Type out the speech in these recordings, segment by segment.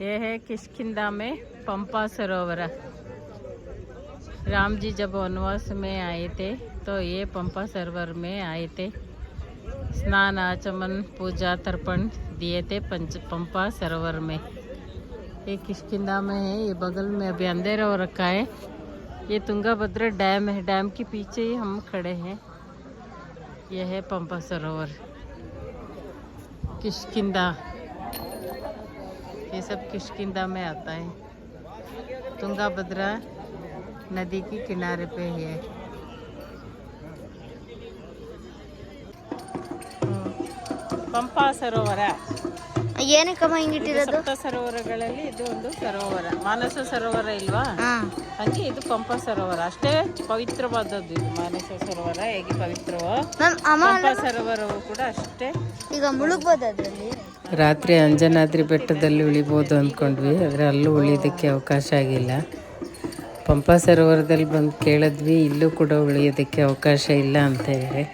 ये है किशकिंदा में पंपा सरोवर। राम जी जब वनवास में आए थे तो ये पंपा सरोवर में आए थे। स्नान, आचमन, पूजा, तर्पण दिए थे पंच, पंपा सरोवर में। ये किशकिंदा में है, ये बगल में अभी अंधेरा हो रखा है। ये तुंगाभद्रा डैम है, डैम के पीछे ही हम खड़े हैं। यह है पंपा सरोवर। किशकिंदा ये सब किशकिंदा में आता है तुंगाभद्रा नदी के किनारे पे ही है ಪಂಪಾ ಸರೋವರ ಏನಕ್ಕಮ್ಮ ಹಿಂಗಿಟ್ಟಿರೋದು ಸಪ್ತ ಸರೋವರಗಳಲ್ಲಿ ಇದು ಒಂದು ಸರೋವರ ಮಾನಸ ಸರೋವರ ಇಲ್ವಾ ಹಾ ಹಾಗೆ ಇದು ಪಂಪ ಸರೋವರ ಅಷ್ಟೇ ಪವಿತ್ರವಾದದ್ದು ಇದು ಮಾನಸ ಸರೋವರ ಹೇಗೆ ಪವಿತ್ರವೋ ಮ್ಯಾಮ್ ಅಮ್ಮ ಪಂಪ ಸರೋವರವು ಕೂಡ ಅಷ್ಟೇ ಈಗ ಮುಳುಗ್ಬೋದು ಅದ್ರಲ್ಲಿ ರಾತ್ರಿ ಅಂಜನಾದ್ರಿ ಬೆಟ್ಟದಲ್ಲಿ ಉಳಿಬೋದು ಅಂದ್ಕೊಂಡ್ವಿ, ಆದರೆ ಅಲ್ಲೂ ಉಳಿಯೋದಕ್ಕೆ ಅವಕಾಶ ಆಗಿಲ್ಲ. ಪಂಪ ಸರೋವರದಲ್ಲಿ ಬಂದು ಕೇಳಿದ್ವಿ, ಇಲ್ಲೂ ಕೂಡ ಉಳಿಯೋದಕ್ಕೆ ಅವಕಾಶ ಇಲ್ಲ ಅಂತ ಹೇಳಿ.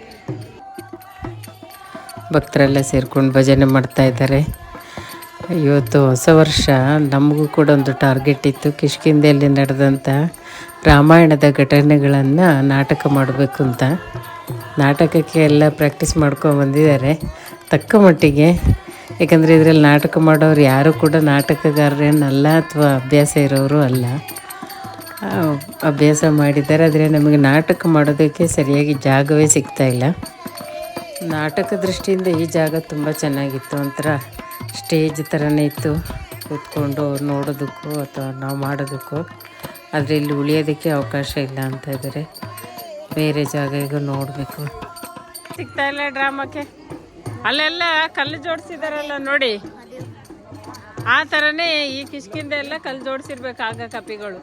ಭಕ್ತರೆಲ್ಲ ಸೇರ್ಕೊಂಡು ಭಜನೆ ಮಾಡ್ತಾ ಇದ್ದಾರೆ. ಇವತ್ತು ಹೊಸ ವರ್ಷ, ನಮಗೂ ಕೂಡ ಒಂದು ಟಾರ್ಗೆಟ್ ಇತ್ತು ಕಿಷ್ಕಿಂದೆಯಲ್ಲಿ ನಡೆದಂಥ ರಾಮಾಯಣದ ಘಟನೆಗಳನ್ನು ನಾಟಕ ಮಾಡಬೇಕು ಅಂತ. ನಾಟಕಕ್ಕೆ ಎಲ್ಲ ಪ್ರಾಕ್ಟೀಸ್ ಮಾಡ್ಕೊಂಡು ಬಂದಿದ್ದಾರೆ. ತಕ್ಕ ಮಟ್ಟಿಗೆ ಯಾಕಂದರೆ ಇದರಲ್ಲಿ ನಾಟಕ ಮಾಡೋರು ಯಾರು ಕೂಡ ನಾಟಕಗಾರರೇನಲ್ಲ ಅಥವಾ ಅಭ್ಯಾಸ ಇರೋರು ಅಲ್ಲ. ಅಭ್ಯಾಸ ಮಾಡಿದ್ದಾರೆ, ಆದರೆ ನಮಗೆ ನಾಟಕ ಮಾಡೋದಕ್ಕೆ ಸರಿಯಾಗಿ ಜಾಗವೇ ಸಿಗ್ತಾ ಇಲ್ಲ. ನಾಟಕ ದೃಷ್ಟಿಯಿಂದ ಈ ಜಾಗ ತುಂಬ ಚೆನ್ನಾಗಿತ್ತು. ಒಂಥರ ಸ್ಟೇಜ್ ಥರನೇ ಇತ್ತು. ಕೂತ್ಕೊಂಡು ಅವ್ರು ನೋಡೋದಕ್ಕೂ ಅಥವಾ ನಾವು ಮಾಡೋದಕ್ಕೂ. ಆದರೆ ಇಲ್ಲಿ ಉಳಿಯೋದಕ್ಕೆ ಅವಕಾಶ ಇಲ್ಲ ಅಂತ ಇದ್ದಾರೆ ಬೇರೆ ಜಾಗ ಈಗ ನೋಡಬೇಕು. ಸಿಗ್ತಾ ಇಲ್ಲ ಡ್ರಾಮಕ್ಕೆ. ಅಲ್ಲೆಲ್ಲ ಕಲ್ಲು ಜೋಡಿಸಿದಾರಲ್ಲ ನೋಡಿ ಆ ಥರನೇ ಈ ಕಿಷ್ಕಿಂದ ಎಲ್ಲ ಕಲ್ಲು ಜೋಡಿಸಿರ್ಬೇಕು ಆಗ ಕಪಿಗಳು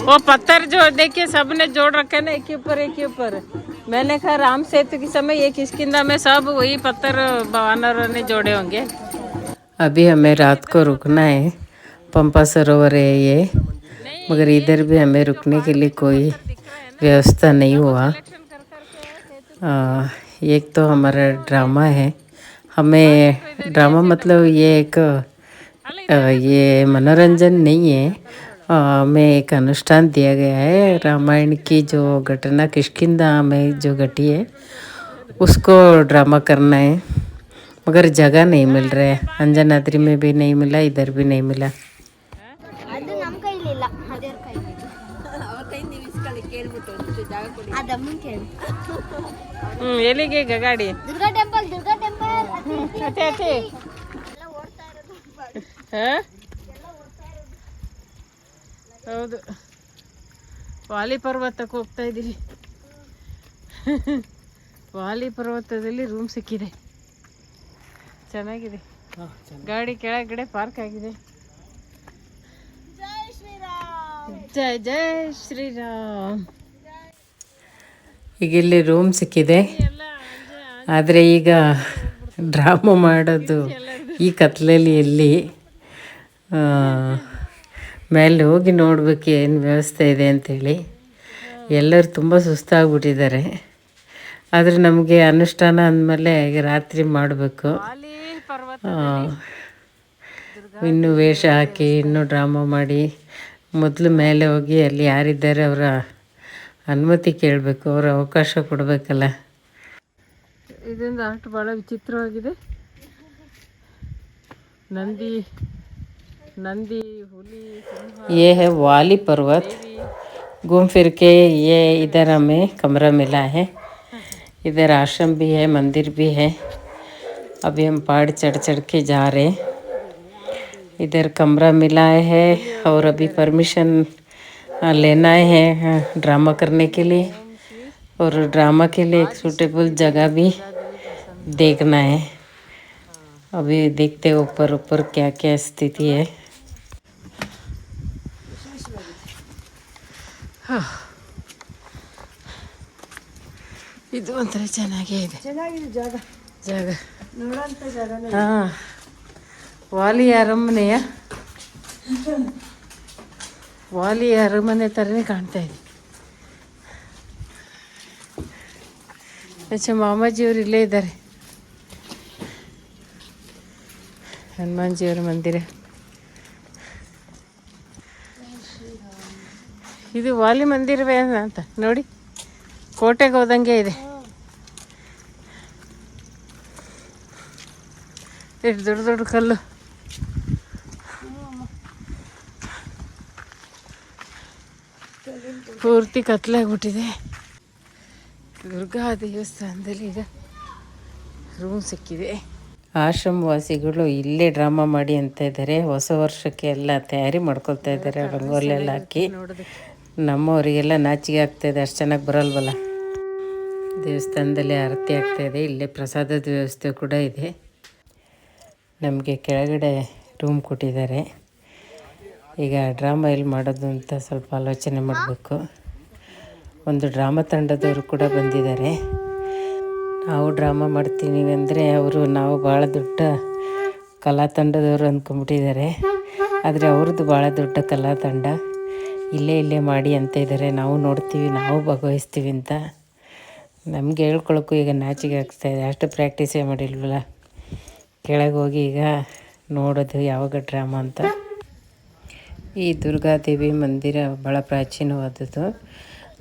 वो पत्थर जो देखिए सबने जोड़ रखे ना एक के ऊपर एक के ऊपर मैंने कहा राम सेतु के समय ये किसकिंदा में सब वही पत्थर वानरों ने जोड़े होंगे अभी हमें रात को रुकना है पंपा सरोवर है ये मगर इधर भी हमें रुकने के लिए कोई व्यवस्था नहीं हुआ एक तो हमारा ड्रामा है। हमें ड्रामा मतलब ये एक ये मनोरंजन नहीं है। हमें एक अनुष्ठान दिया गया है। रामायण की जो घटना, किष्किंधा में जो घटी है, उसको ड्रामा करना है। मगर जगह नहीं मिल रहा है। अंजनाद्री में भी नहीं मिला, इधर भी नहीं मिला। ಅದಮ್ಮನ್ ಕೇಳಿ. ಎಲ್ಲಿಗೆ ಗಗಾಡಿ ಗಾಡಿ? ದುರ್ಗಾ ಟೆಂಪಲ್ ದುರ್ಗಾ ಟೆಂಪಲ್ ಅತ್ತೆ ಅತ್ತೆ. ಎಲ್ಲ ಓಡ್ತಾ ಇರೋದು ಹಾಂ? ಹೌದು. ವಾಲಿ ಪರ್ವತಕ್ಕೆ ಹೋಗ್ತಾ ಇದ್ದೀವಿ ವಾಲಿ ಪರ್ವತದಲ್ಲಿ ರೂಮ್ ಸಿಕ್ಕಿದೆ. ಚೆನ್ನಾಗಿದೆ. ಗಾಡಿ ಕೆಳಗಡೆ ಪಾರ್ಕ್ ಆಗಿದೆ. ಜೈ ಜೈ ಶ್ರೀರಾಮ್. ಈಗ ಇಲ್ಲಿ ರೂಮ್ ಸಿಕ್ಕಿದೆ. ಆದರೆ ಈಗ ಡ್ರಾಮಾ ಮಾಡೋದು ಈ ಕತ್ಲಲ್ಲಿ ಎಲ್ಲಿ ಮೇಲೆ ಹೋಗಿ ನೋಡ್ಬೇಕು ಏನು ವ್ಯವಸ್ಥೆ ಇದೆ ಅಂಥೇಳಿ ಎಲ್ಲರೂ ತುಂಬ ಸುಸ್ತಾಗ್ಬಿಟ್ಟಿದ್ದಾರೆ. ಆದರೆ ನಮಗೆ ಅನುಷ್ಠಾನ ಅಂದಮೇಲೆ ರಾತ್ರಿ ಮಾಡಬೇಕು. ಇನ್ನೂ ವೇಷ ಹಾಕಿ ಇನ್ನೂ ಡ್ರಾಮಾ ಮಾಡಿ ಮೊದಲು ಮೇಲೆ ಹೋಗಿ ಅಲ್ಲಿ ಯಾರಿದ್ದಾರೆ ಅವರ ಅನುಮತಿ ಕೇಳಬೇಕು ಅವರ ಅವಕಾಶ ಕೊಡಬೇಕಲ್ಲ ಇದರಿಂದ ಆಟ ಭಾಳ ವಿಚಿತ್ರವಾಗಿದೆ ನಂದಿ ನಂದಿ ಹುಲಿ ये है वाली पर्वत घूम फिर के ये इधर हमें कमरा मिला है इधर आश्रम भी है मंदिर भी है अभी हम पहाड़ चढ़ चढ़ के जा रहे हैं इधर कमरा मिला है और अभी परमिशन लेना है ड्रामा करने के लिए और ड्रामा के लिए एक सूटेबल जगह भी देखना है अभी देखते हैं ऊपर ऊपर क्या क्या स्थिति है ಇದು ಒಂಥರ ಚೆನ್ನಾಗೇ ಇದೆ ಚೆನ್ನಾಗಿದೆ ಜಾಗ ಜಾಗ ನೋಡೋಂಥ ಜಾಗನೇ ಹಾಂ ವಾಲಿ ಅರಮನೆಯ ವಾಲಿಯ ಅರಮನೆ ಥರನೇ ಕಾಣ್ತಾ ಇದೆ. ಅಚ್ಚ ಮಾಮಾಜಿಯವರು ಇಲ್ಲೇ ಇದ್ದಾರೆ. ಹನುಮಾನ್ಜಿಯವರ ಮಂದಿರ. ಇದು ವಾಲಿ ಮಂದಿರವೇ ಅಂತ, ನೋಡಿ, ಕೋಟೆಗೆ ಹೋದಂಗೆ ಇದೆ. ಎಷ್ಟು ದೊಡ್ಡ ದೊಡ್ಡ ಕಲ್ಲು. ಪೂರ್ತಿ ಕತ್ಲಾಗ್ಬಿಟ್ಟಿದೆ. ದುರ್ಗಾ ದೇವಸ್ಥಾನದಲ್ಲಿ ಈಗ ರೂಮ್ ಸಿಕ್ಕಿದೆ. ಆಶ್ರಮವಾಸಿಗಳು ಇಲ್ಲೇ ಡ್ರಾಮಾ ಮಾಡಿ ಅಂತ ಇದ್ದಾರೆ ಹೊಸ ವರ್ಷಕ್ಕೆ ಎಲ್ಲ ತಯಾರಿ ಮಾಡ್ಕೊಳ್ತಾ ಇದ್ದಾರೆ ರಂಗೋಲಿ ಎಲ್ಲ ಹಾಕಿ. ನಮ್ಮವರಿಗೆಲ್ಲ ನಾಚಿಗೆ ಆಗ್ತಾ ಇದೆ ಅಷ್ಟು ಚೆನ್ನಾಗಿ ಬರಲ್ವಲ್ಲ. ದೇವಸ್ಥಾನದಲ್ಲಿ ಆರತಿ ಆಗ್ತಾ ಇದೆ ಇಲ್ಲೇ ಪ್ರಸಾದದ ವ್ಯವಸ್ಥೆ ಕೂಡ ಇದೆ. ನಮಗೆ ಕೆಳಗಡೆ ರೂಮ್ ಕೊಟ್ಟಿದ್ದಾರೆ. ಈಗ ಡ್ರಾಮಾ ಎಲ್ಲಿ ಮಾಡೋದು ಅಂತ ಸ್ವಲ್ಪ ಆಲೋಚನೆ ಮಾಡಬೇಕು. ಒಂದು ಡ್ರಾಮಾ ತಂಡದವರು ಕೂಡ ಬಂದಿದ್ದಾರೆ. ನಾವು ಡ್ರಾಮಾ ಮಾಡ್ತೀನಿ ಅಂದರೆ ಅವರು ನಾವು ಭಾಳ ದೊಡ್ಡ ಕಲಾ ತಂಡದವರು ಅಂದ್ಕೊಂಬಿಟ್ಟಿದ್ದಾರೆ ಆದರೆ ಅವ್ರದ್ದು ಭಾಳ ದೊಡ್ಡ ಕಲಾ ತಂಡ. ಇಲ್ಲೇ ಇಲ್ಲೇ ಮಾಡಿ ಅಂತ ಇದ್ದಾರೆ. ನಾವು ನೋಡ್ತೀವಿ, ನಾವು ಭಾಗವಹಿಸ್ತೀವಿ ಅಂತ. ನಮ್ಗೆ ಹೇಳ್ಕೊಳಕ್ಕೂ ಈಗ ನಾಚಿಕೆ ಇದೆ. ಅಷ್ಟು ಪ್ರಾಕ್ಟೀಸೇ ಮಾಡಿಲ್ವಲ್ಲ? ಕೆಳಗೆ ಹೋಗಿ ಈಗ ನೋಡೋದು ಯಾವಾಗ ಡ್ರಾಮಾ ಅಂತ. ಈ ದುರ್ಗಾದೇವಿ ಮಂದಿರ ಭಾಳ ಪ್ರಾಚೀನವಾದದ್ದು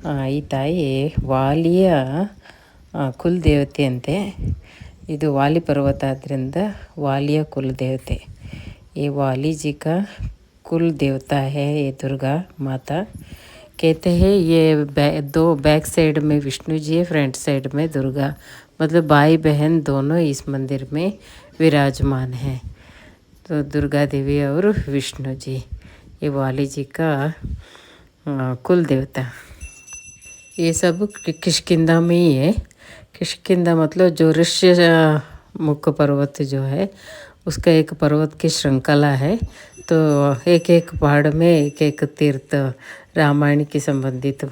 ಆ, ಈ ತಾಯಿ ವಾಲಿಯ ಆ, ಕುಲದೇವತೆ ಅಂತೆ ಇದು ವಾಲಿ ಪರ್ವತ ಆದ್ದರಿಂದ ವಾಲಿಯ ಕುಲದೇವತೆ ये वाली जी का कुल देवता है ये दुर्गा माता कहते हैं ये बै, दो बैक साइड में विष्णु जी है फ्रंट साइड में दुर्गा मतलब भाई बहन दोनों इस मंदिर में विराजमान हैं तो दुर्गा देवी और विष्णु जी ये वाली जी का कुल देवता। ये सब किशकिंदा में ही है। किशकिंदा मतलब जो ऋष्य मुख पर्वत जो है, उसका एक पर्वत की श्रृंखला है। तो एक एक पहाड़ में एक एक तीर्थ, रामायण के संबंधित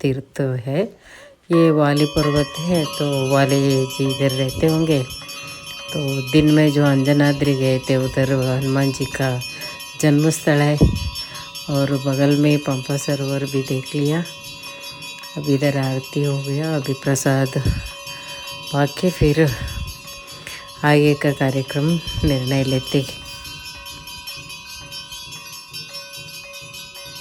तीर्थ है। ये वाली पर्वत है तो वाली जी इधर रहते होंगे। तो दिन में जो अंजनाद्रि गए थे, उधर हनुमान जी का जन्म स्थल है और बगल में पंपा सरोवर भी देख लिया। अब इधर आरती हो गया, अभी प्रसाद पाके फिर आगे का कार्यक्रम निर्णय लेते